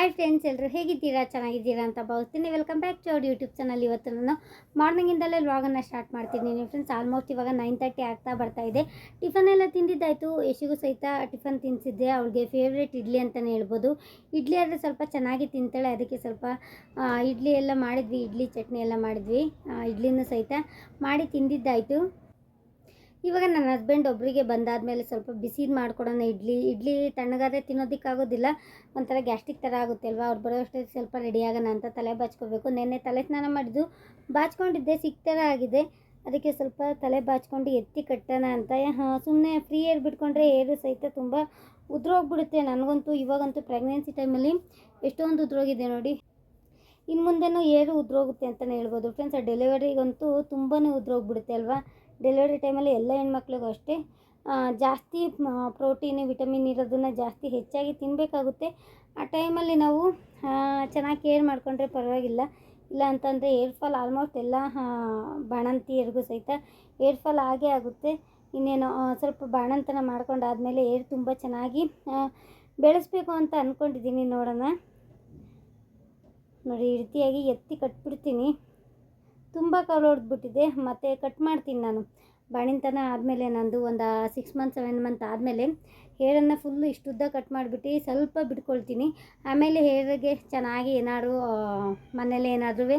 Hi friends ಎಲ್ಲರೂ ಹೇಗಿದ್ದೀರಾ? ಚೆನ್ನಾಗಿದ್ದೀರಾ ಅಂತ ಭಾವಿಸ್ತೀನಿ. ವೆಲ್ಕಮ್ ಬ್ಯಾಕ್ ಟು ಅವ್ರ ಯೂಟ್ಯೂಬ್ ಚಾನಲ್ ಇವತ್ತು ನಾನು ಮಾರ್ನಿಂಗಿಂದಲೇ ವ್ಲಾಗನ್ನು ಸ್ಟಾರ್ಟ್ ಮಾಡ್ತಿದ್ದೀನಿ. ಫ್ರೆಂಡ್ಸ್ ಆಲ್ಮೋಸ್ಟ್ ಇವಾಗ ನೈನ್ ತರ್ಟಿ ಆಗ್ತಾ ಬರ್ತಾ ಇದೆ. ಟಿಫನ್ ಎಲ್ಲ ತಿಂದಿದ್ದಾಯಿತು. ಯಶಿಗೂ ಸಹಿತ ಟಿಫನ್ ತಿನ್ನಿಸಿದ್ದೆ ಅವಳಿಗೆ ಫೇವ್ರೇಟ್ ಇಡ್ಲಿ ಅಂತಲೇ ಹೇಳ್ಬೋದು. ಇಡ್ಲಿ ಆದರೆ ಸ್ವಲ್ಪ ಚೆನ್ನಾಗಿ ತಿಂತಾಳೆ. ಅದಕ್ಕೆ ಸ್ವಲ್ಪ ಇಡ್ಲಿ ಎಲ್ಲ ಮಾಡಿದ್ವಿ. ಇಡ್ಲಿ ಚಟ್ನಿ ಎಲ್ಲ ಮಾಡಿದ್ವಿ. ಇಡ್ಲಿನೂ ಸಹಿತ ಮಾಡಿ ತಿಂದಿದ್ದಾಯಿತು. ಇವಾಗ ನನ್ನ ಹಸ್ಬೆಂಡ್ ಒಬ್ಬರಿಗೆ ಬಂದಾದಮೇಲೆ ಸ್ವಲ್ಪ ಬಿಸಿದು ಮಾಡ್ಕೊಡೋಣ, ಇಡ್ಲಿ ಇಡ್ಲಿ ತಣ್ಣಗಾದರೆ ತಿನ್ನೋದಕ್ಕಾಗೋದಿಲ್ಲ. ಒಂಥರ ಗ್ಯಾಸ್ಟಿಕ್ ಥರ ಆಗುತ್ತೆ ಅಲ್ವಾ ಅವ್ರು ಬರೋ ಅಷ್ಟೊತ್ತಿಗೆ ಸ್ವಲ್ಪ ರೆಡಿ ಆಗೋಣ ಅಂತ ತಲೆ ಬಾಚ್ಕೋಬೇಕು. ನೆನ್ನೆ ತಲೆ ಸ್ನಾನ ಮಾಡಿದ್ದು, ಬಾಚ್ಕೊಂಡಿದ್ದೆ ಸಿಕ್ತರ ಆಗಿದೆ. ಅದಕ್ಕೆ ಸ್ವಲ್ಪ ತಲೆ ಬಾಚ್ಕೊಂಡು ಎತ್ತಿ ಕಟ್ಟೋಣ ಅಂತ. ಸುಮ್ಮನೆ ಫ್ರೀ ಏರ್ ಬಿಟ್ಕೊಂಡ್ರೆ ಏರು ಸಹಿತ ತುಂಬ ಉದ್ರೋಗ್ಬಿಡುತ್ತೆ. ನನಗಂತೂ ಇವಾಗಂತೂ ಪ್ರೆಗ್ನೆನ್ಸಿ ಟೈಮಲ್ಲಿ ಎಷ್ಟೊಂದು ಉದ್ರೋಗಿದೆ ನೋಡಿ. ಇನ್ನು ಮುಂದೆನೂ ಏರು ಉದ್ರೋಗುತ್ತೆ ಅಂತಲೇ ಹೇಳ್ಬೋದು. ಫ್ರೆಂಡ್ಸ್ ಆ ಡೆಲಿವರಿಗಂತೂ ತುಂಬಾ ಉದ್ರೋಗ್ಬಿಡುತ್ತೆ ಅಲ್ವಾ? ಡೆಲಿವರಿ ಟೈಮಲ್ಲಿ ಎಲ್ಲ ಹೆಣ್ಮಕ್ಳಿಗೂ ಅಷ್ಟೇ. ಜಾಸ್ತಿ ಪ್ರೋಟೀನ್ ವಿಟಮಿನ್ ಇರೋದನ್ನು ಜಾಸ್ತಿ ಹೆಚ್ಚಾಗಿ ತಿನ್ನಬೇಕಾಗುತ್ತೆ ಆ ಟೈಮಲ್ಲಿ ನಾವು ಚೆನ್ನಾಗಿ ಕೇರ್ ಮಾಡಿಕೊಂಡ್ರೆ ಪರವಾಗಿಲ್ಲ. ಇಲ್ಲ ಅಂತಂದರೆ ಏರ್ ಫಾಲ್ ಆಲ್ಮೋಸ್ಟ್ ಎಲ್ಲ ಬಾಣಂತಿಯರಿಗೂ ಸಹಿತ ಏರ್ ಫಾಲ್ ಆಗೇ ಆಗುತ್ತೆ. ಇನ್ನೇನು ಸ್ವಲ್ಪ ಬಾಣಂತನ ಮಾಡ್ಕೊಂಡಾದಮೇಲೆ ಏರ್ ತುಂಬ ಚೆನ್ನಾಗಿ ಬೆಳೆಸಬೇಕು ಬೆಳೆಸ್ಬೇಕು ಅಂತ ಅಂದ್ಕೊಂಡಿದ್ದೀನಿ ನೋಡೋಣ. ನೋಡಿ ಈ ರೀತಿಯಾಗಿ ಎತ್ತಿ ಕಟ್ಬಿಡ್ತೀನಿ. ತುಂಬ ಕಾಲು ಹೊಡೆದ್ಬಿಟ್ಟಿದೆ, ಮತ್ತು ಕಟ್ ಮಾಡ್ತೀನಿ ನಾನು. ಬಾಣಿಂತನ ಆದಮೇಲೆ ನಂದು ಒಂದು ಸಿಕ್ಸ್ ಮಂತ್ ಸೆವೆನ್ ಮಂತ್ ಆದಮೇಲೆ ಹೇರನ್ನು ಫುಲ್ಲು ಇಷ್ಟುದ್ದ ಕಟ್ ಮಾಡಿಬಿಟ್ಟು ಸ್ವಲ್ಪ ಬಿಟ್ಕೊಳ್ತೀನಿ. ಆಮೇಲೆ ಹೇರಿಗೆ ಚೆನ್ನಾಗಿ ಏನಾದರೂ ಮನೇಲಿ ಏನಾದರೂ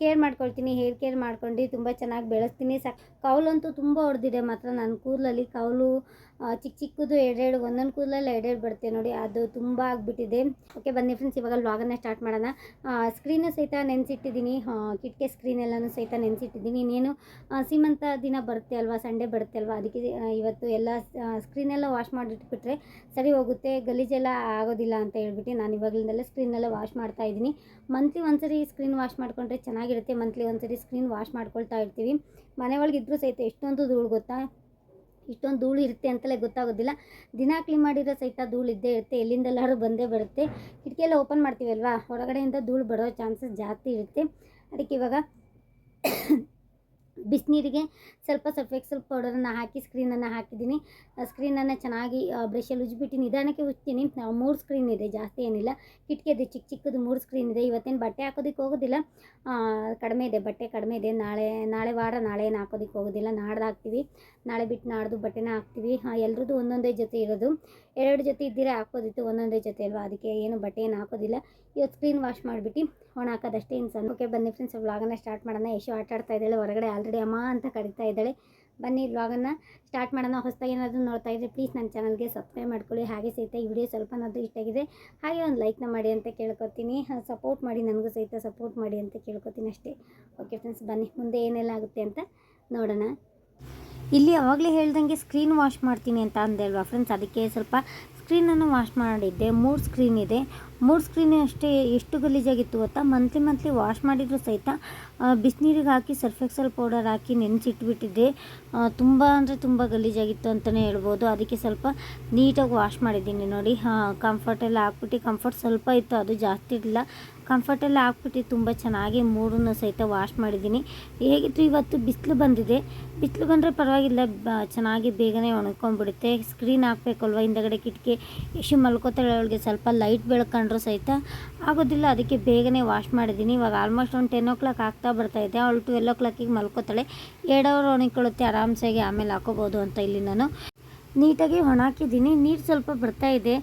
ಕೇರ್ ಮಾಡ್ಕೊಳ್ತೀನಿ. ಹೇರ್ ಕೇರ್ ಮಾಡ್ಕೊಂಡು ತುಂಬ ಚೆನ್ನಾಗಿ ಬೆಳೆಸ್ತೀನಿ. ಸ, ಕೌಲಂತೂ ತುಂಬ ಹೊಡೆದಿದೆ ಮಾತ್ರ ನನ್ನ ಕೂದಲಲ್ಲಿ. ಕೌಲು ಚಿಕ್ಕ ಚಿಕ್ಕದು ಎರಡೆರಡು, ಒಂದೊಂದು ಕೂದಲಲ್ಲಿ ಎರಡೆರಡು ಬರುತ್ತೆ ನೋಡಿ, ಅದು ತುಂಬ ಆಗಿಬಿಟ್ಟಿದೆ. ಓಕೆ ಬನ್ನಿ ಫ್ರೆಂಡ್ಸ್ ಇವಾಗ ವ್ಲಾಗನ್ನ ಸ್ಟಾರ್ಟ್ ಮಾಡೋಣ. ಸ್ಕ್ರೀನು ಸಹಿತ ನೆನೆಸಿಟ್ಟಿದ್ದೀನಿ. ಕಿಟಕಿ ಸ್ಕ್ರೀನ್ ಎಲ್ಲನೂ ಸಹಿತ ನೆನೆಸಿಟ್ಟಿದ್ದೀನಿ. ಇನ್ನೇನು ಸೀಮಂತ ದಿನ ಬರುತ್ತೆ ಅಲ್ವಾ ಸಂಡೇ ಬರುತ್ತೆ ಅಲ್ವಾ, ಅದಕ್ಕೆ ಇವತ್ತು ಎಲ್ಲ ಸ್ಕ್ರೀನೆಲ್ಲ ವಾಶ್ ಮಾಡಿಟ್ಬಿಟ್ರೆ ಸರಿ ಹೋಗುತ್ತೆ ಗಲೀಜೆಲ್ಲ ಆಗೋದಿಲ್ಲ ಅಂತ ಹೇಳ್ಬಿಟ್ಟು ನಾನು ಇವಾಗಲಿಂದಲೇ ಸ್ಕ್ರೀನೆಲ್ಲ ವಾಶ್ ಮಾಡ್ತಾ ಇದ್ದೀನಿ. ಮಂತ್ಲಿ ಒಂದ್ಸರಿ ಸ್ಕ್ರೀನ್ ವಾಶ್ ಮಾಡಿಕೊಂಡ್ರೆ ಚೆನ್ನಾಗಿರುತ್ತೆ. ಮಂತ್ಲಿ ಒಂದ್ಸರಿ ಸ್ಕ್ರೀನ್ ವಾಶ್ ಮಾಡ್ಕೊಳ್ತಾ ಇರ್ತೀವಿ. ಮನೆ ಒಳಗಿದ್ರು ಸಹಿತ ಎಷ್ಟೊಂದು ಧೂಳು ಗೊತ್ತಾ? ಇಷ್ಟೊಂದು ಧೂಳು ಇರುತ್ತೆ ಅಂತಲೇ ಗೊತ್ತಾಗೋದಿಲ್ಲ. ದಿನ ಕ್ಲೀನ್ ಮಾಡಿರೋ ಸಹಿತ ಧೂಳು ಇದ್ದೇ ಇರುತ್ತೆ. ಎಲ್ಲಿಂದೆಲ್ಲಾದ್ರೂ ಬಂದೇ ಬರುತ್ತೆ. ಕಿಟಕಿ ಎಲ್ಲ ಓಪನ್ ಮಾಡ್ತೀವಲ್ವಾ? ಹೊರಗಡೆಯಿಂದ ಧೂಳು ಬರೋ ಚಾನ್ಸಸ್ ಜಾಸ್ತಿ ಇರುತ್ತೆ. ಅದಕ್ಕೆ ಇವಾಗ ಬಿಸಿನೀರಿಗೆ ಸ್ವಲ್ಪ ಸ್ವಲ್ಪ ಎಕ್ಸಲ್ ಪೌಡರನ್ನು ಹಾಕಿ ಸ್ಕ್ರೀನನ್ನು ಹಾಕಿದ್ದೀನಿ. ಸ್ಕ್ರೀನನ್ನು ಚೆನ್ನಾಗಿ ಬ್ರಷಲ್ಲಿ ಉಜ್ಜಿಬಿಟ್ಟು ನಿಧಾನಕ್ಕೆ ಉಜ್ತೀನಿ. ಮೂರು ಸ್ಕ್ರೀನ್ ಇದೆ, ಜಾಸ್ತಿ ಏನಿಲ್ಲ. ಕಿಟಕಿಯದು ಚಿಕ್ಕ ಚಿಕ್ಕದು ಮೂರು ಸ್ಕ್ರೀನ್ ಇದೆ. ಇವತ್ತೇನು ಬಟ್ಟೆ ಹಾಕೋದಕ್ಕೆ ಹೋಗೋದಿಲ್ಲ. ಕಡಿಮೆ ಇದೆ, ಬಟ್ಟೆ ಕಡಿಮೆ ಇದೆ. ನಾಳೆ ನಾಳೆ ವಾರ ನಾಳೆ ಏನು ಹಾಕೋದಕ್ಕೆ ಹೋಗೋದಿಲ್ಲ. ನಾಡ್ದು ಹಾಕ್ತೀವಿ. ನಾಳೆ ಬಿಟ್ಟು ನಾಡ್ದು ಬಟ್ಟೆನ ಹಾಕ್ತೀವಿ. ಎಲ್ರದ್ದು ಒಂದೊಂದೇ ಜೊತೆ ಇರೋದು. ಎರಡು ಜೊತೆ ಇದ್ದೀರಾ ಹಾಕೋದಿತ್ತು, ಒಂದೊಂದೇ ಜೊತೆ ಅಲ್ವಾ? ಅದಕ್ಕೆ ಏನು ಬಟ್ಟೆ ಏನು ಹಾಕೋದಿಲ್ಲ. ಇವತ್ತು ಸ್ಕ್ರೀನ್ ವಾಶ್ ಮಾಡಿಬಿಟ್ಟು ಒಣ ಹಾಕೋದಷ್ಟೇ ಇನ್ನು ಸಣ್ಣ ಓಕೆ, ಬನ್ನಿ ಫ್ರೆಂಡ್ಸ್ ವ್ಲಾಗನ್ನು ಸ್ಟಾರ್ಟ್ ಮಾಡೋಣ. ಯಶು ಆಟ ಆಡ್ತಾ ಇದ್ದಾಳೆ, ಹೊರಗಡೆ ಆಲ್ರೆಡಿ ಅಮ್ಮ ಅಂತ ಕರಿತಾ ಇದ್ದಾಳೆ. ಬನ್ನಿ ವ್ಲಾಗನ್ನು ಸ್ಟಾರ್ಟ್ ಮಾಡೋಣ. ಹೊಸದಾಗಿ ಏನಾದರೂ ನೋಡ್ತಾ ಇದ್ದರೆ ಪ್ಲೀಸ್ ನನ್ನ ಚಾನಲ್ಗೆ ಸಬ್ಸ್ಕ್ರೈಬ್ ಮಾಡ್ಕೊಳ್ಳಿ. ಹಾಗೆ ಸಹಿತ ಈ ವಿಡಿಯೋ ಸ್ವಲ್ಪನಾದರೂ ಇಷ್ಟ ಆಗಿದೆ ಹಾಗೆ ಒಂದು ಲೈಕ್ನ ಮಾಡಿ ಅಂತ ಕೇಳ್ಕೊತೀನಿ. ಸಪೋರ್ಟ್ ಮಾಡಿ, ನನಗೂ ಸಹಿತ ಸಪೋರ್ಟ್ ಮಾಡಿ ಅಂತ ಕೇಳ್ಕೊತೀನಿ ಅಷ್ಟೇ. ಓಕೆ ಫ್ರೆಂಡ್ಸ್ ಬನ್ನಿ. ಮುಂದೆ ಏನೆಲ್ಲ ಆಗುತ್ತೆ ಅಂತ ನೋಡೋಣ. ಇಲ್ಲಿ ಅವಾಗಲೇ ಹೇಳ್ದಂಗೆ ಸ್ಕ್ರೀನ್ ವಾಶ್ ಮಾಡ್ತೀನಿ ಅಂತ ಅಂದೆ ಫ್ರೆಂಡ್ಸ್ ಅದಕ್ಕೆ ಸ್ವಲ್ಪ ಸ್ಕ್ರೀನನ್ನು ವಾಶ್ ಮಾಡಿದ್ದೆ. ಮೂರು ಸ್ಕ್ರೀನ್ ಇದೆ. ಮೂರು ಸ್ಕ್ರೀನ್ ಅಷ್ಟೇ ಎಷ್ಟು ಗಲೀಜಾಗಿತ್ತು ಗೊತ್ತಾ? ಮಂತ್ಲಿ ಮಂತ್ಲಿ ವಾಶ್ ಮಾಡಿದ್ರು ಸಹಿತ. ಬಿಸಿನೀರಿಗೆ ಹಾಕಿ ಸರ್ಫೆಕ್ಸಲ್ ಪೌಡರ್ ಹಾಕಿ ನೆನೆಸಿಟ್ಬಿಟ್ಟಿದ್ದೆ. ತುಂಬ ಅಂದರೆ ತುಂಬ ಗಲೀಜಾಗಿತ್ತು ಅಂತಲೇ ಹೇಳ್ಬೋದು. ಅದಕ್ಕೆ ಸ್ವಲ್ಪ ನೀಟಾಗಿ ವಾಶ್ ಮಾಡಿದ್ದೀನಿ ನೋಡಿ. ಕಂಫರ್ಟ್ ಕಂಫರ್ಟೆಲ್ಲ ಹಾಕ್ಬಿಟ್ಟು ಕಂಫರ್ಟ್ ಸ್ವಲ್ಪ ಇತ್ತು, ಅದು ಜಾಸ್ತಿ ಇರಲಿಲ್ಲ. ಕಂಫರ್ಟೆಲ್ಲ ಹಾಕ್ಬಿಟ್ಟು ತುಂಬ ಚೆನ್ನಾಗಿ ಮೂರನ್ನು ಸಹಿತ ವಾಶ್ ಮಾಡಿದ್ದೀನಿ. ಹೇಗಿತ್ತು ಇವತ್ತು? ಬಿಸಿಲು ಬಂದಿದೆ. ಬಿಸಿಲು ಬಂದರೆ ಪರವಾಗಿಲ್ಲ. ಚೆನ್ನಾಗಿ ಬೇಗನೆ ಒಣಕೊಂಡ್ಬಿಡುತ್ತೆ ಸ್ಕ್ರೀನ್ ಹಾಕಬೇಕಲ್ವ? ಹಿಂದಗಡೆ ಕಿಟಕಿ ಎಷ್ಟು ಮಲ್ಕೋತಾಳೆ ಅವಳಿಗೆ ಸ್ವಲ್ಪ ಲೈಟ್ ಸಹಿತ. ಆಗೋದಿಲ್ಲ, ಅದಕ್ಕೆ ಬೇಗನೆ ವಾಶ್ ಮಾಡಿದ್ದೀನಿ. ಇವಾಗ ಆಲ್ಮೋಸ್ಟ್ ಒಂದು ಟೆನ್ ಓ ಕ್ಲಾಕ್ ಆಗ್ತಾ ಬರ್ತಾ ಇದೆ. ಅವಳು ಟ್ವೆಲ್ ಓ ಕ್ಲಾಕಿಗೆ ಮಲ್ಕೋತಾಳೆ. ಎರಡು ಅವರ್ ಒಣಕೊಳ್ಳುತ್ತೆ ಆರಾಮ್ಸಾಗಿ ಆಮೇಲೆ ಹಾಕೋಬೋದು ಅಂತ ಇಲ್ಲಿ ನಾನು ನೀಟಾಗಿ ಒಣಾಕಿದ್ದೀನಿ ನೀರು ಸ್ವಲ್ಪ ಬರ್ತಾ ಇದೆ.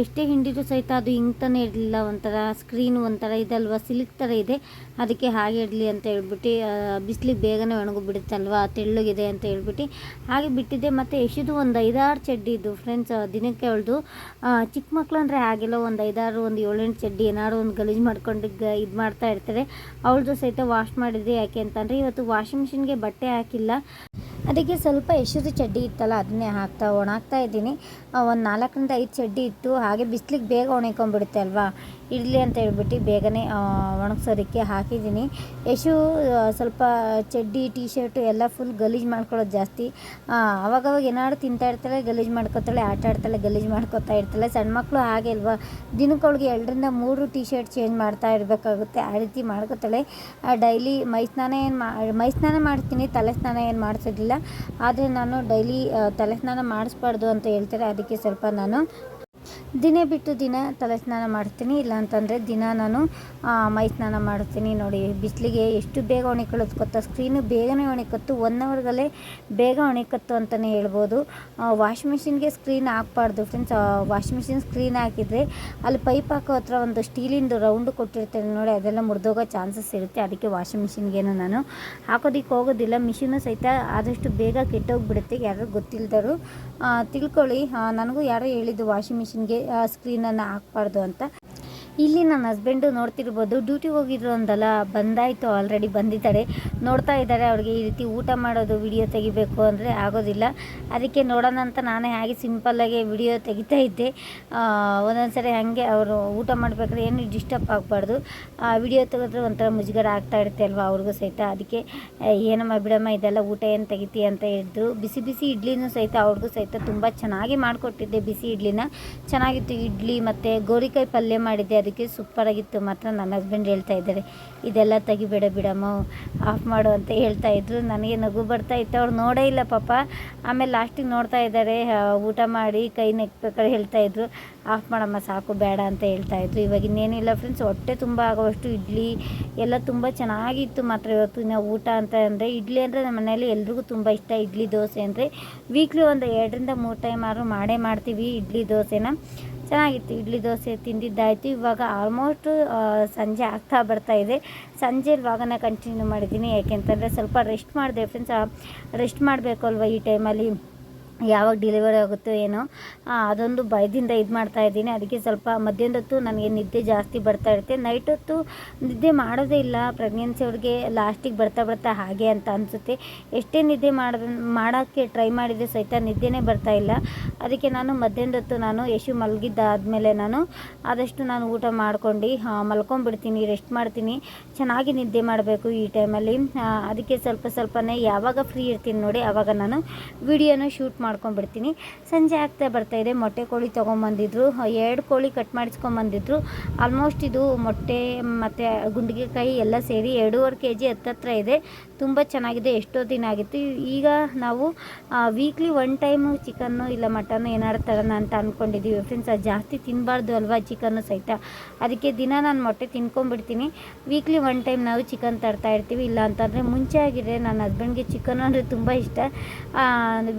ಎಷ್ಟೇ ಹಿಂಡಿದ್ರು ಸಹಿತ ಅದು ಹಿಂಗ್ತಾನೆ ಇರಲಿಲ್ಲ. ಒಂಥರ ಸ್ಕ್ರೀನ್ ಒಂಥರ ಇದಲ್ವ? ಸಿಲ್ಕ್ ಥರ ಇದೆ. ಅದಕ್ಕೆ ಹಾಗೆ ಇರಲಿ ಅಂತ ಹೇಳ್ಬಿಟ್ಟು ಬಿಸಿಲಿಗೆ ಬೇಗನೆ ಒಣಗಿಬಿಡುತ್ತಲ್ವ? ತೆಳ್ಳಗಿದೆ ಅಂತ ಹೇಳ್ಬಿಟ್ಟು ಹಾಗೆ ಬಿಟ್ಟಿದ್ದೆ. ಮತ್ತು ಎಷ್ಟಿದು ಒಂದು ಐದಾರು ಚಡ್ಡಿ ಇದ್ದು ಫ್ರೆಂಡ್ಸ್ ದಿನಕ್ಕೆ ಅವಳದು ಚಿಕ್ಕ ಮಕ್ಕಳು ಅಂದರೆ ಹಾಗೆಲ್ಲ ಒಂದು ಐದಾರು, ಒಂದು ಏಳೆಂಟು ಚಡ್ಡಿ ಏನಾದ್ರು ಒಂದು ಗಲೀಜು ಮಾಡ್ಕೊಂಡು ಇದು ಮಾಡ್ತಾ ಇರ್ತಾರೆ. ಅವಳದು ಸಹಿತ ವಾಶ್ ಮಾಡಿದ್ದೆ ಯಾಕೆ ಅಂತಂದರೆ ಇವತ್ತು ವಾಷಿಂಗ್ ಮಿಷಿನ್ಗೆ ಬಟ್ಟೆ ಹಾಕಿಲ್ಲ. ಅದಕ್ಕೆ ಸ್ವಲ್ಪ ಹೆಸರು ಚಡ್ಡಿ ಇತ್ತಲ್ಲ, ಅದನ್ನೇ ಹಾಕ್ತಾ ಒಣಾಗ್ತಾ ಇದ್ದೀನಿ. ಒಂದು ನಾಲ್ಕರಿಂದ ಐದು ಚಡ್ಡಿ ಇತ್ತು ಹಾಗೆ ಬಿಸಿಲಿಗೆ ಬೇಗ ಒಣಕೊಂಡ್ಬಿಡುತ್ತೆ ಅಲ್ವಾ? ಇಡ್ಲಿ ಅಂತ ಹೇಳ್ಬಿಟ್ಟು ಬೇಗನೆ ಒಣಗಿಸೋದಕ್ಕೆ ಹಾಕಿದ್ದೀನಿ. ಯಶು ಸ್ವಲ್ಪ ಚಡ್ಡಿ ಟೀ ಶರ್ಟು ಎಲ್ಲ ಫುಲ್ ಗಲೀಜು ಮಾಡ್ಕೊಳ್ಳೋದು ಜಾಸ್ತಿ. ಅವಾಗವಾಗ ಏನಾದ್ರು ತಿಂತಾ ಇರ್ತಾಳೆ, ಗಲೀಜು ಮಾಡ್ಕೊತಾಳೆ, ಆಟ ಆಡ್ತಾಳೆ, ಗಲೀಜು ಮಾಡ್ಕೊತಾ ಇರ್ತಾಳೆ. ಸಣ್ಣ ಮಕ್ಕಳು ಹಾಗೆ ಅಲ್ವಾ? ದಿನಕ್ಕೆ ಅವಳಿಗೆ ಎರಡರಿಂದ ಮೂರು ಟೀ ಶರ್ಟ್ ಚೇಂಜ್ ಮಾಡ್ತಾ ಇರಬೇಕಾಗುತ್ತೆ. ಆ ರೀತಿ ಮಾಡ್ಕೋತಾಳೆ. ಡೈಲಿ ಮೈ ಸ್ನಾನ ಏನು ಮೈ ಸ್ನಾನ ಮಾಡ್ತೀನಿ, ತಲೆ ಸ್ನಾನ ಏನು ಮಾಡಿಸೋದಿಲ್ಲ. ಆದರೆ ನಾನು ಡೈಲಿ ತಲೆ ಸ್ನಾನ ಮಾಡಿಸ್ಬಾರ್ದು ಅಂತ ಹೇಳ್ತಾರೆ. ಅದಕ್ಕೆ ಸ್ವಲ್ಪ ನಾನು ದಿನೇ ಬಿಟ್ಟು ದಿನ ತಲೆ ಸ್ನಾನ ಮಾಡ್ತೀನಿ ಇಲ್ಲ ಅಂತಂದರೆ ದಿನ ನಾನು ಮೈ ಸ್ನಾನ ಮಾಡ್ತೀನಿ ನೋಡಿ. ಬಿಸಿಲಿಗೆ ಎಷ್ಟು ಬೇಗ ಒಣಕೊಳ್ಳೋದು ಗೊತ್ತಾ? ಸ್ಕ್ರೀನು ಬೇಗನೆ ಒಣಕತ್ತು ಒನ್ ಅವರ್ಗಲ್ಲೇ ಬೇಗ ಒಣಕತ್ತು ಅಂತಲೇ ಹೇಳ್ಬೋದು. ವಾಷಿಂಗ್ ಮಿಷಿನ್ಗೆ ಸ್ಕ್ರೀನ್ ಹಾಕ್ಬಾರ್ದು ಫ್ರೆಂಡ್ಸ್ ವಾಷಿಂಗ್ ಮಿಷಿನ್ ಸ್ಕ್ರೀನ್ ಹಾಕಿದರೆ ಅಲ್ಲಿ ಪೈಪ್ ಹಾಕೋ ಹತ್ರ ಒಂದು ಸ್ಟೀಲಿಂದು ರೌಂಡ್ ಕೊಟ್ಟಿರ್ತಾರೆ ನೋಡಿ, ಅದೆಲ್ಲ ಮುರಿದೋಗೋ ಚಾನ್ಸಸ್ ಇರುತ್ತೆ. ಅದಕ್ಕೆ ವಾಷಿಂಗ್ ಮಿಷಿನ್ಗೇನು ನಾನು ಹಾಕೋದಿಕ್ಕೆ ಹೋಗೋದಿಲ್ಲ. ಮಿಷಿನು ಸಹಿತ ಆದಷ್ಟು ಬೇಗ ಕೆಟ್ಟೋಗ್ಬಿಡುತ್ತೆ. ಯಾರು ಗೊತ್ತಿಲ್ಲದರು ತಿಳ್ಕೊಳ್ಳಿ. ನನಗೂ ಯಾರೋ ಹೇಳಿದ್ದು ವಾಷಿಂಗ್ ಮಿಷಿನ್ಗೆ ಸ್ಕ್ರೀನನ್ನು ಹಾಕ್ಬಾರ್ದು ಅಂತ ಇಲ್ಲಿ ನನ್ನ ಹಸ್ಬೆಂಡು ನೋಡ್ತಿರ್ಬೋದು. ಡ್ಯೂಟಿಗೆ ಹೋಗಿದ್ರು ಅಂದಲ್ಲ ಬಂದಾಯಿತು ಆಲ್ರೆಡಿ ಬಂದಿದ್ದಾರೆ. ನೋಡ್ತಾ ಇದ್ದಾರೆ ಅವ್ರಿಗೆ ಈ ರೀತಿ ಊಟ ಮಾಡೋದು ವಿಡಿಯೋ ತೆಗಿಬೇಕು ಅಂದರೆ ಆಗೋದಿಲ್ಲ. ಅದಕ್ಕೆ ನೋಡೋಣ ಅಂತ ನಾನೇ ಹಾಗೆ ಸಿಂಪಲ್ಲಾಗಿ ವಿಡಿಯೋ ತೆಗಿತಾ ಇದ್ದೆ. ಆ, ಒಂದೊಂದ್ಸರಿ ಹಾಗೆ ಅವರು ಊಟ ಮಾಡಬೇಕಾದ್ರೆ ಏನು ಡಿಸ್ಟರ್ಬ್ ಆಗಬಾರ್ದು. ವಿಡಿಯೋ ತೆಗೆದ್ರೆ ಒಂಥರ ಮುಜುಗರ ಆಗ್ತಾ ಇರುತ್ತೆ ಅಲ್ವಾ ಅವ್ರಿಗೂ ಸಹಿತ. ಅದಕ್ಕೆ ಏನಮ್ಮ ಬಿಡಮ್ಮ ಇದೆಲ್ಲ ಊಟ ಏನು ತೆಗಿತಿ ಅಂತ ಹೇಳಿದ್ರು ಬಿಸಿ ಬಿಸಿ ಇಡ್ಲಿನೂ ಸಹಿತ ಅವ್ರಿಗೂ ಸಹಿತ ತುಂಬ ಚೆನ್ನಾಗಿ ಮಾಡಿಕೊಟ್ಟಿದ್ದೆ ಬಿಸಿ ಇಡ್ಲಿನ. ಚೆನ್ನಾಗಿತ್ತು ಇಡ್ಲಿ ಮತ್ತು ಗೋರಿಕಾಯಿ ಪಲ್ಯ ಮಾಡಿದ್ದೆ ಅದಕ್ಕೆ ಸೂಪರಾಗಿತ್ತು ಮಾತ್ರ ನನ್ನ ಹಸ್ಬೆಂಡ್ ಹೇಳ್ತಾ ಇದ್ದಾರೆ. ಇದೆಲ್ಲ ತೆಗಿಬೇಡ ಬಿಡಮ್ಮ ಆಫ್ ಮಾಡು ಅಂತ ಹೇಳ್ತಾ ಇದ್ರು. ನನಗೆ ನಗು ಬರ್ತಾ ಇತ್ತು. ಅವ್ರು ನೋಡೇ ಇಲ್ಲ ಪಾಪ. ಆಮೇಲೆ ಲಾಸ್ಟಿಗೆ ನೋಡ್ತಾ ಇದ್ದಾರೆ. ಊಟ ಮಾಡಿ ಕೈ ನೆಕ್ಬೇಕಾದ್ರೆ ಹೇಳ್ತಾ ಇದ್ರು. ಆಫ್ ಮಾಡಮ್ಮ, ಸಾಕು, ಬೇಡ ಅಂತ ಹೇಳ್ತಾ ಇದ್ರು. ಇವಾಗ ಇನ್ನೇನಿಲ್ಲ ಫ್ರೆಂಡ್ಸ್ ಹೊಟ್ಟೆ ತುಂಬ ಆಗೋವಷ್ಟು ಇಡ್ಲಿ ಎಲ್ಲ ತುಂಬ ಚೆನ್ನಾಗಿತ್ತು ಮಾತ್ರ ಇವತ್ತು ನಾವು ಊಟ ಅಂತ ಅಂದರೆ. ಇಡ್ಲಿ ಅಂದರೆ ನಮ್ಮ ಮನೇಲಿ ಎಲ್ರಿಗೂ ತುಂಬ ಇಷ್ಟ. ಇಡ್ಲಿ ದೋಸೆ ಅಂದರೆ ವೀಕ್ಲಿ ಒಂದು ಎರಡರಿಂದ ಮೂರು ಟೈಮ್ ಆದರೂ ಮಾಡೇ ಮಾಡ್ತೀವಿ. ಇಡ್ಲಿ ದೋಸೆನ. ಚೆನ್ನಾಗಿತ್ತು. ಇಡ್ಲಿ ದೋಸೆ ತಿಂದಿದ್ದಾಯಿತು. ಇವಾಗ ಆಲ್ಮೋಸ್ಟ್ ಸಂಜೆ ಆಗ್ತಾ ಬರ್ತಾ ಇದೆ. ಸಂಜೆ ಇವಾಗನೇ ಕಂಟಿನ್ಯೂ ಮಾಡಿದ್ದೀನಿ. ಯಾಕೆಂತಂದರೆ ಸ್ವಲ್ಪ ರೆಸ್ಟ್ ಮಾಡಿದೆ ಫ್ರೆಂಡ್ಸ್ ರೆಸ್ಟ್ ಮಾಡಬೇಕು ಅಲ್ವಾ ಈ ಟೈಮಲ್ಲಿ ಯಾವಾಗ ಡೆಲಿವರಿ ಆಗುತ್ತೋ ಏನೋ ಅದೊಂದು ಭಯದಿಂದ ಇದು ಮಾಡ್ತಾ ಇದ್ದೀನಿ. ಅದಕ್ಕೆ ಸ್ವಲ್ಪ ಮಧ್ಯಾಹ್ನದ ಹೊತ್ತು ನನಗೆ ನಿದ್ದೆ ಜಾಸ್ತಿ ಬರ್ತಾ ಇರುತ್ತೆ. ನೈಟ್ ಹೊತ್ತು ನಿದ್ದೆ ಮಾಡೋದೇ ಇಲ್ಲ. ಪ್ರೆಗ್ನೆನ್ಸಿ ಅವ್ರಿಗೆ ಲಾಸ್ಟಿಗೆ ಬರ್ತಾ ಬರ್ತಾ ಹಾಗೆ ಅಂತ ಅನಿಸುತ್ತೆ. ಎಷ್ಟೇ ನಿದ್ದೆ ಮಾಡೋದು, ಮಾಡೋಕ್ಕೆ ಟ್ರೈ ಮಾಡಿದರೆ ಸಹಿತ ನಿದ್ದೆನೇ ಬರ್ತಾ ಇಲ್ಲ. ಅದಕ್ಕೆ ನಾನು ಮಧ್ಯಾಹ್ನದ ಹೊತ್ತು ನಾನು ಯಶು ಮಲಗಿದ್ದಾದಮೇಲೆ ನಾನು ಆದಷ್ಟು ನಾನು ಊಟ ಮಾಡ್ಕೊಂಡು ಮಲ್ಕೊಂಡ್ಬಿಡ್ತೀನಿ ರೆಸ್ಟ್ ಮಾಡ್ತೀನಿ. ಚೆನ್ನಾಗಿ ನಿದ್ದೆ ಮಾಡಬೇಕು ಈ ಟೈಮಲ್ಲಿ ಅದಕ್ಕೆ ಸ್ವಲ್ಪ ಸ್ವಲ್ಪನೇ ಯಾವಾಗ ಫ್ರೀ ಇರ್ತೀನಿ ನೋಡಿ ಆವಾಗ ನಾನು ವಿಡಿಯೋನ ಶೂಟ್ ಮಾಡ್ಕೊಂಡ್ಬಿಡ್ತೀನಿ. ಸಂಜೆ ಆಗ್ತಾ ಬರ್ತಾ ಇದೆ. ಮೊಟ್ಟೆ ಕೋಳಿ ತೊಗೊಂಬಂದಿದ್ರು. ಎರಡು ಕೋಳಿ ಕಟ್ ಮಾಡಿಸ್ಕೊಂಬಂದಿದ್ರು. ಆಲ್ಮೋಸ್ಟ್ ಇದು ಮೊಟ್ಟೆ ಮತ್ತು ಗುಂಡಿಗೆಕಾಯಿ ಎಲ್ಲ ಸೇರಿ ಎರಡೂವರೆ ಕೆ ಜಿ ಹತ್ತತ್ರ ಇದೆ. ತುಂಬ ಚೆನ್ನಾಗಿದೆ, ಎಷ್ಟೋ ದಿನ ಆಗಿತ್ತು. ಈಗ ನಾವು ವೀಕ್ಲಿ ಒನ್ ಟೈಮು ಚಿಕನ್ನು ಇಲ್ಲ ಮಟನ್ನು ಏನಾದ್ರು ತರೋಣ ಅಂತ ಅಂದ್ಕೊಂಡಿದ್ದೀವಿ ಫ್ರೆಂಡ್ಸ್ ಅದು ಜಾಸ್ತಿ ತಿನ್ನಬಾರ್ದು ಅಲ್ವಾ ಚಿಕನ್ನು ಸಹಿತ. ಅದಕ್ಕೆ ದಿನ ನಾನು ಮೊಟ್ಟೆ ತಿನ್ಕೊಂಡ್ಬಿಡ್ತೀನಿ. ವೀಕ್ಲಿ ಒನ್ ಟೈಮ್ ನಾವು ಚಿಕನ್ ತರ್ತಾ ಇರ್ತೀವಿ. ಇಲ್ಲ ಅಂತಂದರೆ ಮುಂಚೆ ಆಗಿದ್ರೆ ನನ್ನ ಹಸ್ಬೆಂಡ್ಗೆ ಚಿಕನ್ ಅಂದರೆ ತುಂಬ ಇಷ್ಟ.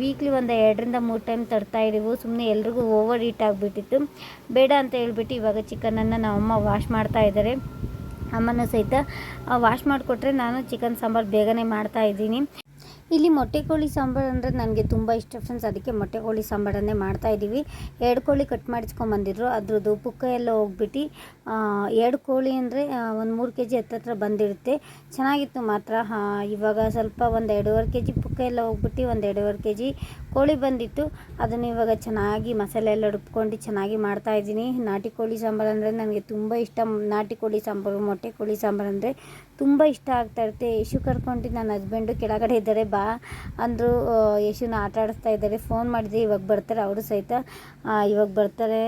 ವೀಕ್ಲಿ ಒಂದು ಎರಡರಿಂದ ಮೂರು ಟೈಮ್ ತರ್ತಾ ಇದ್ದೀವಿ. ಸುಮ್ಮನೆ ಎಲ್ರಿಗೂ ಓವರ್ ಹೀಟ್ ಆಗಿಬಿಟ್ಟಿತ್ತು. ಬೇಡ ಅಂತ ಹೇಳ್ಬಿಟ್ಟು ಇವಾಗ ಚಿಕನನ್ನು ನಮ್ಮಮ್ಮ ವಾಶ್ ಮಾಡ್ತಾ ಇದ್ದಾರೆ. ಅಮ್ಮನೂ ಸಹಿತ ವಾಶ್ ಮಾಡಿಕೊಟ್ರೆ ನಾನು ಚಿಕನ್ ಸಾಂಬಾರು ಬೇಗನೆ ಮಾಡ್ತಾ ಇದ್ದೀನಿ. ಇಲ್ಲಿ ಮೊಟ್ಟೆ ಕೋಳಿ ಸಾಂಬಾರು ಅಂದರೆ ನನಗೆ ತುಂಬ ಇಷ್ಟ ಫ್ರೆಂಡ್ಸ್ ಅದಕ್ಕೆ ಮೊಟ್ಟೆ ಕೋಳಿ ಸಾಂಬಾರನ್ನೇ ಮಾಡ್ತಾ ಇದ್ದೀವಿ. ಎರಡು ಕೋಳಿ ಕಟ್ ಮಾಡಿಸ್ಕೊಂಬಂದಿದ್ರು ಅದ್ರದ್ದು ಪುಕ್ಕ ಎಲ್ಲ ಹೋಗ್ಬಿಟ್ಟು ಎರಡು ಕೋಳಿ ಅಂದರೆ ಒಂದು ಮೂರು ಕೆ ಜಿ ಹತ್ತತ್ರ ಬಂದಿರುತ್ತೆ. ಚೆನ್ನಾಗಿತ್ತು ಮಾತ್ರ. ಇವಾಗ ಸ್ವಲ್ಪ ಒಂದು ಎರಡೂವರೆ ಕೆ ಜಿ ಪುಕ್ಕ ಎಲ್ಲ ಹೋಗ್ಬಿಟ್ಟು, ಒಂದು ಎರಡೂವರೆ ಕೆ ಜಿ ಕೋಳಿ ಬಂದಿತ್ತು. ಅದನ್ನು ಇವಾಗ ಚೆನ್ನಾಗಿ ಮಸಾಲೆ ಎಲ್ಲ ರುಬ್ಕೊಂಡು ಚೆನ್ನಾಗಿ ಮಾಡ್ತಾ ಇದ್ದೀನಿ. ನಾಟಿ ಕೋಳಿ ಸಾಂಬಾರು ಅಂದರೆ ನನಗೆ ತುಂಬ ಇಷ್ಟ. ನಾಟಿ ಕೋಳಿ ಸಾಂಬಾರು, ಮೊಟ್ಟೆ ಕೋಳಿ ಸಾಂಬಾರು ಅಂದರೆ ತುಂಬ ಇಷ್ಟ ಆಗ್ತಾ ಇರುತ್ತೆ. ಯಶು ಕರ್ಕೊಂಡು ನನ್ನ ಹಸ್ಬೆಂಡು ಕೆಳಗಡೆ ಇದ್ದಾರೆ. ಬಾ ಅಂದರು ಯಶುನ ಆಟ ಆಡಿಸ್ತಾ ಇದ್ದಾರೆ. ಫೋನ್ ಮಾಡಿದೆ ಇವಾಗ ಬರ್ತಾರೆ, ಅವರು ಸಹಿತ ಇವಾಗ ಬರ್ತಾರೆ.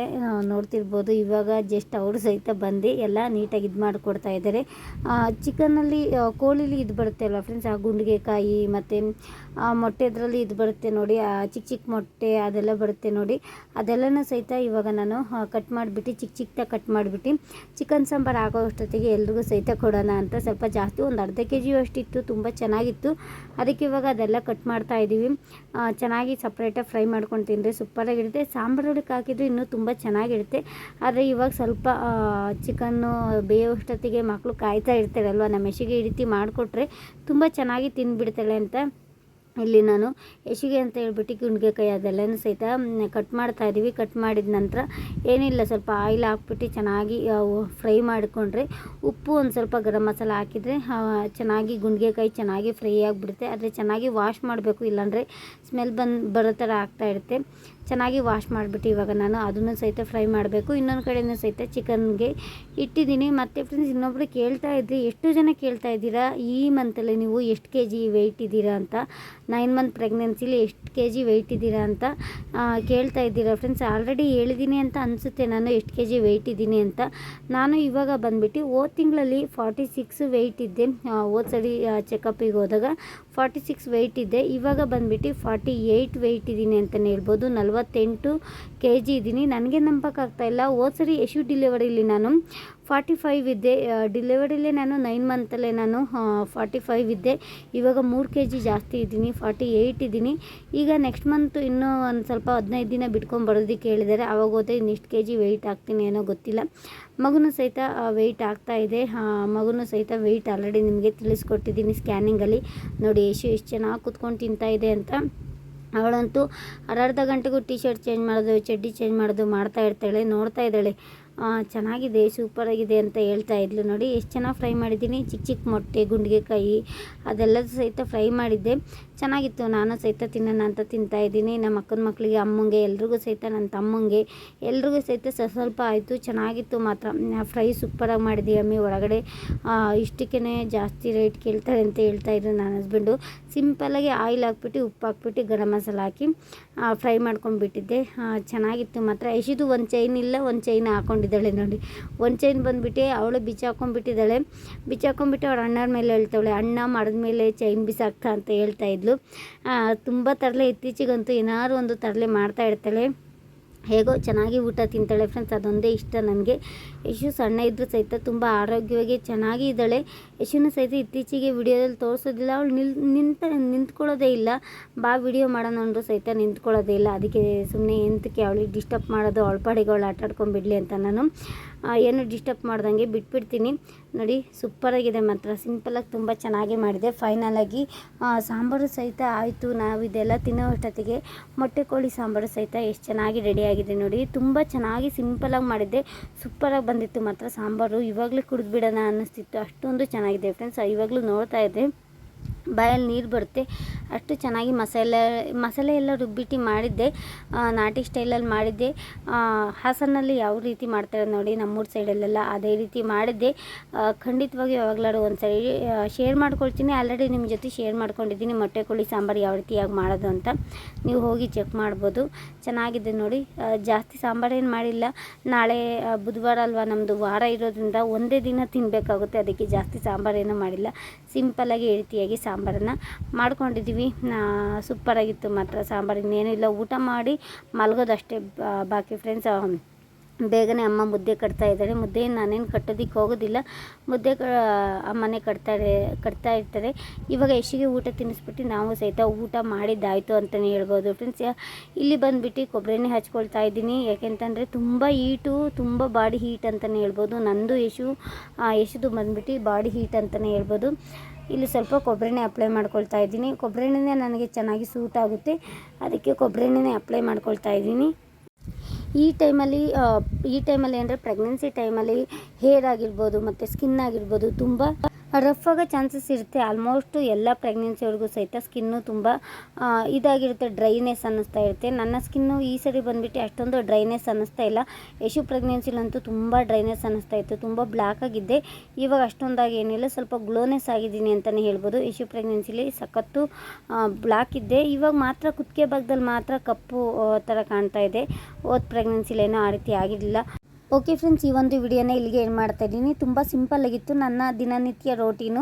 ನೋಡ್ತಿರ್ಬೋದು. ಇವಾಗ ಜಸ್ಟ್ ಅವರು ಸಹಿತ ಬಂದು ಎಲ್ಲ ನೀಟಾಗಿ ಇದು ಮಾಡಿಕೊಡ್ತಾ ಇದ್ದಾರೆ. ಚಿಕನಲ್ಲಿ ಕೋಳಿಲಿ ಇದು ಬರುತ್ತೆ ಅಲ್ವಾ ಫ್ರೆಂಡ್ಸ್ ಆ, ಗುಂಡಿಗೆಕಾಯಿ ಮತ್ತು ಮೊಟ್ಟೆದ್ರಲ್ಲಿ ಇದು ಬರುತ್ತೆ ನೋಡಿ. ಆ ಚಿಕ್ಕ ಚಿಕ್ಕ ಮೊಟ್ಟೆ ಅದೆಲ್ಲ ಬರುತ್ತೆ ನೋಡಿ. ಅದೆಲ್ಲನೂ ಸಹಿತ ಇವಾಗ ನಾನು ಕಟ್ ಮಾಡಿಬಿಟ್ಟು ಚಿಕ್ಕ ಚಿಕ್ಕದಾಗಿ ಕಟ್ ಮಾಡಿಬಿಟ್ಟು ಚಿಕನ್ ಸಾಂಬಾರು ಆಗೋ ಅಷ್ಟೊತ್ತಿಗೆ ಎಲ್ರಿಗೂ ಸಹಿತ ಕೊಡೋಣ ಅಂತ ಸ್ವಲ್ಪ ಜಾಸ್ತಿ ಒಂದು ಅರ್ಧ ಕೆ ಜಿ ಅಷ್ಟಿತ್ತು ತುಂಬ ಚೆನ್ನಾಗಿತ್ತು. ಅದಕ್ಕೆ ಇವಾಗ ಅದೆಲ್ಲ ಕಟ್ ಮಾಡ್ತಾ ಇದ್ದೀವಿ. ಚೆನ್ನಾಗಿ ಸಪ್ರೇಟಾಗಿ ಫ್ರೈ ಮಾಡ್ಕೊಂಡು ತಿಂದರೆ ಸೂಪರಾಗಿರುತ್ತೆ. ಸಾಂಬಾರೊಳಗೆ ಹಾಕಿದ್ರು ಇನ್ನೂ ತುಂಬ ಚೆನ್ನಾಗಿರುತ್ತೆ. ಆದರೆ ಇವಾಗ ಸ್ವಲ್ಪ ಚಿಕನ್ನು ಬೇಯೋಷ್ಟೊತ್ತಿಗೆ ಮಕ್ಕಳು ಕಾಯ್ತಾ ಇರ್ತಾರಲ್ವ, ನಮ್ಮ ಮೆಸಿಗೆ ಈ ರೀತಿ ಮಾಡಿಕೊಟ್ರೆ ತುಂಬ ಚೆನ್ನಾಗಿ ತಿಂದುಬಿಡ್ತಾಳೆ ಅಂತ. ಇಲ್ಲಿ ನಾನು ಯಶಿಗೆ ಅಂತ ಹೇಳ್ಬಿಟ್ಟು ಗುಂಡಿಗೆಕಾಯಿ ಅದೆಲ್ಲನೂ ಸಹಿತ ಕಟ್ ಮಾಡ್ತಾ ಇದ್ದೀವಿ ಕಟ್ ಮಾಡಿದ ನಂತರ ಏನಿಲ್ಲ, ಸ್ವಲ್ಪ ಆಯಿಲ್ ಹಾಕ್ಬಿಟ್ಟು ಚೆನ್ನಾಗಿ ಫ್ರೈ ಮಾಡಿಕೊಂಡ್ರೆ ಉಪ್ಪು ಒಂದು ಸ್ವಲ್ಪ ಗರಂ ಮಸಾಲ ಹಾಕಿದರೆ ಚೆನ್ನಾಗಿ ಗುಂಡಿಗೆಕಾಯಿ ಚೆನ್ನಾಗಿ ಫ್ರೈ ಆಗಿಬಿಡುತ್ತೆ. ಆದರೆ ಚೆನ್ನಾಗಿ ವಾಶ್ ಮಾಡಬೇಕು, ಇಲ್ಲಾಂದರೆ ಸ್ಮೆಲ್ ಬಂದು, ಬರೋ ಥರ ಆಗ್ತಾ ಇರುತ್ತೆ. ಚೆನ್ನಾಗಿ ವಾಶ್ ಮಾಡಿಬಿಟ್ಟು ಇವಾಗ ನಾನು ಅದನ್ನು ಸಹಿತ ಫ್ರೈ ಮಾಡಬೇಕು. ಇನ್ನೊಂದು ಕಡೆಯೂ ಸಹಿತ ಚಿಕನ್ಗೆ ಇಟ್ಟಿದ್ದೀನಿ. ಮತ್ತು ಫ್ರೆಂಡ್ಸ್ ಇನ್ನೊಬ್ರು ಕೇಳ್ತಾ ಇದ್ರಿ, ಎಷ್ಟು ಜನ ಕೇಳ್ತಾ ಇದ್ದೀರಾ? ಈ ಮಂತಲ್ಲಿ ನೀವು ಎಷ್ಟು ಕೆ ಜಿ ವೆಯ್ಟ್ ಇದ್ದೀರಾ ಅಂತ. ನೈನ್ ಮಂತ್ ಪ್ರೆಗ್ನೆನ್ಸಿಲಿ ಎಷ್ಟು ಕೆ ಜಿ ವೆಯ್ಟ್ ಇದ್ದೀರಾ ಅಂತ ಕೇಳ್ತಾ ಇದ್ದೀರಾ ಫ್ರೆಂಡ್ಸ್ ಆಲ್ರೆಡಿ ಹೇಳಿದ್ದೀನಿ ಅಂತ ಅನಿಸುತ್ತೆ. ನಾನು ಎಷ್ಟು ಕೆ ಜಿ ವೆಯ್ಟ್ ಇದ್ದೀನಿ ಅಂತ. ನಾನು ಇವಾಗ ಬಂದುಬಿಟ್ಟು ಓದ್ ತಿಂಗಳಲ್ಲಿ ಫಾರ್ಟಿ ಸಿಕ್ಸ್ ವೆಯ್ಟ್ ಇದ್ದೆ ಹೋದ ಸರಿ ಚೆಕಪ್ಪಿಗೆ ಹೋದಾಗ ಫಾರ್ಟಿ ಸಿಕ್ಸ್ ವೆಯ್ಟ್ ಇದೆ. ಇವಾಗ ಬಂದುಬಿಟ್ಟು ಫಾರ್ಟಿ ಏಯ್ಟ್ ವೆಯ್ಟ್ ಇದ್ದೀನಿ ಅಂತಲೇ ಹೇಳ್ಬೋದು. ನಲ್ವತ್ತೆಂಟು ಕೆ ಜಿ ಇದ್ದೀನಿ. ನನಗೆ ನಂಬಕ್ಕಾಗ್ತಾಯಿಲ್ಲ ಸರಿ ಯಶು ಡಿಲಿವರಿಲಿ ನಾನು ಫಾರ್ಟಿ ಫೈವ್ ಇದ್ದೆ ಡಿಲಿವರಿಲೇ ನಾನು ನೈನ್ ಮಂತಲ್ಲೇ ನಾನು ಫಾರ್ಟಿ ಫೈವ್ ಇದ್ದೆ. ಇವಾಗ ಮೂರು ಕೆ ಜಿ ಜಾಸ್ತಿ ಇದ್ದೀನಿ. ಫಾರ್ಟಿ ಏಯ್ಟ್ ಇದ್ದೀನಿ. ಈಗ ನೆಕ್ಸ್ಟ್ ಮಂತ್ ಇನ್ನೂ ಒಂದು ಸ್ವಲ್ಪ ಹದಿನೈದು ದಿನ ಬಿಟ್ಕೊಂಡು ಬರೋದಕ್ಕೆ ಹೇಳಿದ್ದಾರೆ. ಆವಾಗ ಹೋದರೆ ಇನ್ನೆಷ್ಟು ಕೆ ಜಿ ವೆಯ್ಟ್ ಆಗ್ತೀನಿ ಏನೋ ಗೊತ್ತಿಲ್ಲ. ಮಗುನೂ ಸಹಿತ ವೆಯ್ಟ್ ಆಗ್ತಾ ಇದೆ. ಮಗುನೂ ಸಹಿತ ವೆಯ್ಟ್ ಆಲ್ರೆಡಿ ನಿಮಗೆ ತಿಳಿಸ್ಕೊಟ್ಟಿದ್ದೀನಿ ಸ್ಕ್ಯಾನಿಂಗಲ್ಲಿ ನೋಡಿ ಎಷ್ಟು ಎಷ್ಟು ಚೆನ್ನಾಗಿ ಕೂತ್ಕೊಂಡು ತಿಂತಾ ಇದೆ ಅಂತ. ಅವಳಂತೂ ಅರ್ಧ ಗಂಟೆಗೂ ಟಿ ಶರ್ಟ್ ಚೇಂಜ್ ಮಾಡೋದು, ಚಡ್ಡಿ ಚೇಂಜ್ ಮಾಡೋದು ಮಾಡ್ತಾ ಇರ್ತಾಳೆ, ನೋಡ್ತಾ ಇದ್ದಾಳೆ. ಚೆನ್ನಾಗಿದೆ ಸೂಪರಾಗಿದೆ ಅಂತ ಹೇಳ್ತಾ ಇದ್ಲು. ನೋಡಿ, ಎಷ್ಟು ಚೆನ್ನಾಗಿ ಫ್ರೈ ಮಾಡಿದ್ದೀನಿ. ಚಿಕ್ಕ ಚಿಕ್ಕ ಮೊಟ್ಟೆ, ಗುಂಡಿಗೆಕಾಯಿ ಅದೆಲ್ಲದೂ ಸಹಿತ ಫ್ರೈ ಮಾಡಿದ್ದೆ. ಚೆನ್ನಾಗಿತ್ತು. ನಾನು ಸಹಿತ ತಿನ್ನೋಣ ಅಂತ ತಿಂತಾಯಿದ್ದೀನಿ ನಮ್ಮ ಅಕ್ಕನ ಮಕ್ಕಳಿಗೆ, ಅಮ್ಮಂಗೆ, ಎಲ್ರಿಗೂ ಸಹಿತ ನನ್ನ ತಮ್ಮಂಗೆ. ಎಲ್ರಿಗೂ ಸಹಿತ ಸ, ಸ್ವಲ್ಪ ಆಯಿತು, ಚೆನ್ನಾಗಿತ್ತು ಮಾತ್ರ. ಫ್ರೈ ಸೂಪರಾಗಿ ಮಾಡಿದ್ದೀವಿ ಅಮ್ಮಿ. ಹೊರಗಡೆ ಇಷ್ಟಕ್ಕೇ ಜಾಸ್ತಿ ರೇಟ್ ಕೇಳ್ತಾರೆ ಅಂತ ಹೇಳ್ತಾ ಇದ್ರು ನನ್ನ ಹಸ್ಬೆಂಡು ಸಿಂಪಲಾಗಿ ಆಯಿಲ್ ಹಾಕ್ಬಿಟ್ಟು, ಉಪ್ಪು ಹಾಕ್ಬಿಟ್ಟು, ಗರಂ ಮಸಾಲ ಹಾಕಿ ಫ್ರೈ ಮಾಡ್ಕೊಂಡ್ಬಿಟ್ಟಿದ್ದೆ. ಚೆನ್ನಾಗಿತ್ತು ಮಾತ್ರ. ಯಶಿದು ಒಂದು ಚೈನ್ ಇಲ್ಲ, ಒಂದು ಚೈನ್ ಹಾಕ್ಕೊಂಡಿದ್ದಾಳೆ ನೋಡಿ. ಒಂದು ಚೈನ್ ಬಂದುಬಿಟ್ಟು, ಅವಳು ಬಿಚ್ಚ ಬಿಚ್ಚಾಕೊಂಡ್ಬಿಟ್ಟು ಅವಳು ಅಣ್ಣರ ಮೇಲೆ ಹೇಳ್ತಾವಳೆ, ಅಣ್ಣ ಮಾಡಿದ್ಮೇಲೆ ಚೈನ್ ಬಿಸಾಕ್ತ ಅಂತ ಹೇಳ್ತಾ ಇದ್ಲು ತುಂಬ ತರಲೆ ಇತ್ತೀಚೆಗಂತೂ ಏನಾದ್ರು ಒಂದು ತರಲೆ ಮಾಡ್ತಾ ಇರ್ತಾಳೆ. ಹೇಗೋ ಚೆನ್ನಾಗಿ ಊಟ ತಿಂತಾಳೆ ಫ್ರೆಂಡ್ಸ್ ಅದೊಂದೇ ಇಷ್ಟ ನನಗೆ. ಯಶು ಸಣ್ಣ ಇದ್ದರೂ ಸಹಿತ ತುಂಬ ಆರೋಗ್ಯವಾಗಿ ಚೆನ್ನಾಗಿ ಇದ್ದಾಳೆ. ಯಶುನು ಸಹಿತ ಇತ್ತೀಚೆಗೆ ವಿಡಿಯೋದಲ್ಲಿ ತೋರಿಸೋದಿಲ್ಲ. ಅವಳು ನಿಲ್, ನಿಂತ, ನಿಂತ್ಕೊಳ್ಳೋದೇ ಇಲ್ಲ. ಬಾ, ವಿಡಿಯೋ ಮಾಡೋಣ ಅಂದರೂ ಸಹಿತ ನಿಂತ್ಕೊಳ್ಳೋದೇ ಇಲ್ಲ. ಅದಕ್ಕೆ ಸುಮ್ಮನೆ ಎಂತಕ್ಕೆ ಅವಳಿಗೆ ಡಿಸ್ಟರ್ಬ್ ಮಾಡೋದು, ಅವಳ ಪಾಡಿಗೆ ಅವಳು ಅಂತ ನಾನು ಏನು ಡಿಸ್ಟರ್ಬ್ ಮಾಡ್ದಂಗೆ ಬಿಟ್ಬಿಡ್ತೀನಿ. ನೋಡಿ ಸೂಪರಾಗಿದೆ ಮಾತ್ರ. ಸಿಂಪಲಾಗಿ ತುಂಬ ಚೆನ್ನಾಗಿ ಮಾಡಿದೆ. ಫೈನಲಾಗಿ ಸಾಂಬಾರು ಸಹಿತ ಆಯಿತು. ನಾವು ಇದೆಲ್ಲ ತಿನ್ನೋ ಅಷ್ಟೊತ್ತಿಗೆ ಮೊಟ್ಟೆ ಕೋಳಿ ಸಾಂಬಾರು ಸಹಿತ ಎಷ್ಟು ಚೆನ್ನಾಗಿ ರೆಡಿಯಾಗಿದೆ ನೋಡಿ. ತುಂಬ ಚೆನ್ನಾಗಿ ಸಿಂಪಲಾಗಿ ಮಾಡಿದ್ದೆ. ಸೂಪರಾಗಿ ಬಂದಿತ್ತು, ಮಾತ್ರ ಸಾಂಬಾರು ಇವಾಗಲೇ ಕುಡಿದ್ಬಿಡೋಣ ಅನ್ನಿಸ್ತಿತ್ತು. ಅಷ್ಟೊಂದು ಚೆನ್ನಾಗಿದೆ ಫ್ರೆಂಡ್ಸ್ ಇವಾಗಲೂ ನೋಡ್ತಾ ಇದ್ದೆ. ಬಾಯಲ್ಲಿ ನೀರು ಬರುತ್ತೆ. ಅಷ್ಟು ಚೆನ್ನಾಗಿ ಮಸಾಲೆ ಮಸಾಲೆ ಎಲ್ಲ ರುಬ್ಬಿಟ್ಟು ಮಾಡಿದ್ದೆ. ನಾಟಿ ಸ್ಟೈಲಲ್ಲಿ ಮಾಡಿದ್ದೆ. ಹಾಸನಲ್ಲಿ ಯಾವ ರೀತಿ ಮಾಡ್ತಾರೆ ನೋಡಿ ನಮ್ಮೂರ ಸೈಡಲ್ಲೆಲ್ಲ ಅದೇ ರೀತಿ ಮಾಡಿದ್ದೆ. ಖಂಡಿತವಾಗಿ ಯಾವಾಗಲಾರು ಒಂದು ಸರಿ ಶೇರ್ ಮಾಡ್ಕೊಳ್ತೀನಿ. ಆಲ್ರೆಡಿ ನಿಮ್ಮ ಜೊತೆ ಶೇರ್ ಮಾಡ್ಕೊಂಡಿದ್ದೀನಿ ಮೊಟ್ಟೆ ಕೋಳಿ ಸಾಂಬಾರು ಯಾವ ರೀತಿಯಾಗಿ ಮಾಡೋದು ಅಂತ. ನೀವು ಹೋಗಿ ಚೆಕ್ ಮಾಡ್ಬೋದು. ಚೆನ್ನಾಗಿದೆ ನೋಡಿ. ಜಾಸ್ತಿ ಸಾಂಬಾರು ಸಾಂಬಾರೇನು ಮಾಡಿಲ್ಲ. ನಾಳೆ ಬುಧವಾರ ಅಲ್ವಾ ನಮ್ಮದು ವಾರ ಇರೋದ್ರಿಂದ ಒಂದೇ ದಿನ ತಿನ್ನಬೇಕಾಗುತ್ತೆ ಅದಕ್ಕೆ ಜಾಸ್ತಿ ಸಾಂಬಾರೇನು ಮಾಡಿಲ್ಲ. ಸಿಂಪಲ್ಲಾಗಿ ಈ ರೀತಿಯಾಗಿ ಸಾಂಬಾರನ್ನು ಮಾಡ್ಕೊಂಡಿದ್ದೀವಿ. ಸೂಪರಾಗಿತ್ತು ಮಾತ್ರ ಸಾಂಬಾರು. ಇನ್ನೇನಿಲ್ಲ ಊಟ ಮಾಡಿ ಮಲಗೋದಷ್ಟೇ. ಬಾಕಿ ಫ್ರೆಂಡ್ಸ್ ಬೇಗನೆ ಅಮ್ಮ ಮುದ್ದೆ ಕಟ್ತಾ ಇದ್ದಾರೆ. ಮುದ್ದೆ ನಾನೇನು ಕಟ್ಟೋದಕ್ಕೆ ಹೋಗೋದಿಲ್ಲ. ಮುದ್ದೆ ಕ ಅಮ್ಮನೇ ಕಟ್ತಾರೆ ಕಟ್ತಾ ಇರ್ತಾರೆ. ಇವಾಗ ಯಶಿಗೆ ಊಟ ತಿನ್ನಿಸ್ಬಿಟ್ಟು ನಾವು ಸಹಿತ ಊಟ ಮಾಡಿದ್ದಾಯಿತು ಅಂತಲೇ ಹೇಳ್ಬೋದು. ಫ್ರೆಂಡ್ಸ್ ಇಲ್ಲಿ ಬಂದುಬಿಟ್ಟು ಕೊಬ್ಬರಿ ಎಣ್ಣೆ ಹಚ್ಕೊಳ್ತಾ ಇದ್ದೀನಿ. ಯಾಕೆಂತಂದರೆ ತುಂಬ ಹೀಟು, ತುಂಬ ಬಾಡಿ ಹೀಟ್ ಅಂತಲೇ ಹೇಳ್ಬೋದು. ನಂದು ಯಶು ಯಶುದು ಬಂದುಬಿಟ್ಟು ಬಾಡಿ ಹೀಟ್ ಅಂತಲೇ ಹೇಳ್ಬೋದು. ಇಲ್ಲಿ ಸ್ವಲ್ಪ ಕೊಬ್ಬರಿ ಎಣ್ಣೆ ಅಪ್ಲೈ ಮಾಡ್ಕೊಳ್ತಾ ಇದ್ದೀನಿ. ಕೊಬ್ಬರಿ ಎಣ್ಣೆನೇ ನನಗೆ ಚೆನ್ನಾಗಿ ಸೂಟ್ ಆಗುತ್ತೆ. ಅದಕ್ಕೆ ಕೊಬ್ಬರಿ ಎಣ್ಣೆನೇ ಅಪ್ಲೈ ಮಾಡ್ಕೊಳ್ತಾ ಇದ್ದೀನಿ. ಈ ಟೈಮಲ್ಲಿ ಈ ಟೈಮಲ್ಲಿ ಅಂದರೆ ಪ್ರೆಗ್ನೆನ್ಸಿ ಟೈಮಲ್ಲಿ ಹೇರ್ ಆಗಿರ್ಬೋದು, ಮತ್ತು ಸ್ಕಿನ್ ಆಗಿರ್ಬೋದು, ತುಂಬ ರಫ್ ಆಗೋ ಚಾನ್ಸಸ್ ಇರುತ್ತೆ. ಆಲ್ಮೋಸ್ಟು ಎಲ್ಲ ಪ್ರೆಗ್ನೆನ್ಸಿಯವ್ರಿಗೂ ಸಹಿತ ಸ್ಕಿನ್ನು ತುಂಬ ಇದಾಗಿರುತ್ತೆ ಡ್ರೈನೆಸ್ ಅನ್ನಿಸ್ತಾ ಇರುತ್ತೆ. ನನ್ನ ಸ್ಕಿನ್ನು ಈ ಸರಿ ಬಂದುಬಿಟ್ಟು ಅಷ್ಟೊಂದು ಡ್ರೈನೆಸ್ ಅನ್ನಿಸ್ತಾ ಇಲ್ಲ. ಯಶು ಪ್ರೆಗ್ನೆನ್ಸಿಲಂತೂ ತುಂಬ ಡ್ರೈನೆಸ್ ಅನ್ನಿಸ್ತಾ ಇತ್ತು. ತುಂಬ ಬ್ಲ್ಯಾಕ್ ಆಗಿದ್ದೆ. ಇವಾಗ ಅಷ್ಟೊಂದಾಗಿ ಏನಿಲ್ಲ. ಸ್ವಲ್ಪ ಗ್ಲೋನೆಸ್ ಆಗಿದ್ದೀನಿ ಅಂತಲೇ ಹೇಳ್ಬೋದು. ಯಶು ಪ್ರೆಗ್ನೆನ್ಸಿಲಿ ಸಖತ್ತು ಬ್ಲ್ಯಾಕ್ ಇದ್ದೆ. ಇವಾಗ ಮಾತ್ರ ಕುತ್ತಿಗೆ ಭಾಗದಲ್ಲಿ ಮಾತ್ರ ಕಪ್ಪು ಥರ ಕಾಣ್ತಾ ಇದೆ. ಓದ್ ಪ್ರೆಗ್ನೆನ್ಸಿಲೇನೋ ಆ ರೀತಿ ಆಗಿರಲಿಲ್ಲ. ಓಕೆ ಫ್ರೆಂಡ್ಸ್, ಈ ಒಂದು ವಿಡಿಯೋನ ಇಲ್ಲಿಗೆ ಏನು ಮಾಡ್ತಾ ಇದ್ದೀನಿ? ತುಂಬ ಸಿಂಪಲ್ ಆಗಿತ್ತು. ನನ್ನ ದಿನನಿತ್ಯ ರೋಟೀನು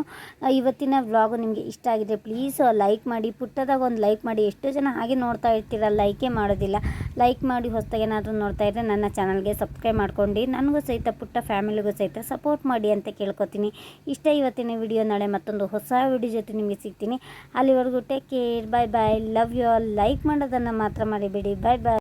ಇವತ್ತಿನ ವ್ಲಾಗು ನಿಮಗೆ ಇಷ್ಟ ಆಗಿದೆ ಪ್ಲೀಸ್ ಲೈಕ್ ಮಾಡಿ, ಪುಟ್ಟದಾಗ ಒಂದು ಲೈಕ್ ಮಾಡಿ. ಎಷ್ಟೋ ಜನ ಹಾಗೆ ನೋಡ್ತಾ ಇರ್ತೀರ ಲೈಕೇ ಮಾಡೋದಿಲ್ಲ. ಲೈಕ್ ಮಾಡಿ ಹೊಸ್ದಾಗಿ ಏನಾದರೂ ನೋಡ್ತಾ ಇದ್ದರೆ ನನ್ನ ಚಾನಲ್ಗೆ ಸಬ್ಸ್ಕ್ರೈಬ್ ಮಾಡ್ಕೊಂಡು, ನನಗೂ ಸಹಿತ ಪುಟ್ಟ ಫ್ಯಾಮಿಲಿಗೂ ಸಹಿತ ಸಪೋರ್ಟ್ ಮಾಡಿ ಅಂತ ಕೇಳ್ಕೊತೀನಿ. ಇಷ್ಟ ಇವತ್ತಿನ ವಿಡಿಯೋ ನಾಳೆ ಮತ್ತೊಂದು ಹೊಸ ವಿಡಿಯೋ ಜೊತೆ ನಿಮಗೆ ಸಿಗ್ತೀನಿ. ಅಲ್ಲಿವರೆಗೂ take care bye bye love you all like ಮಾಡೋದನ್ನು ಮಾತ್ರ ಮಾಡಿಬಿಡಿ ಬಾಯ್ ಬಾಯ್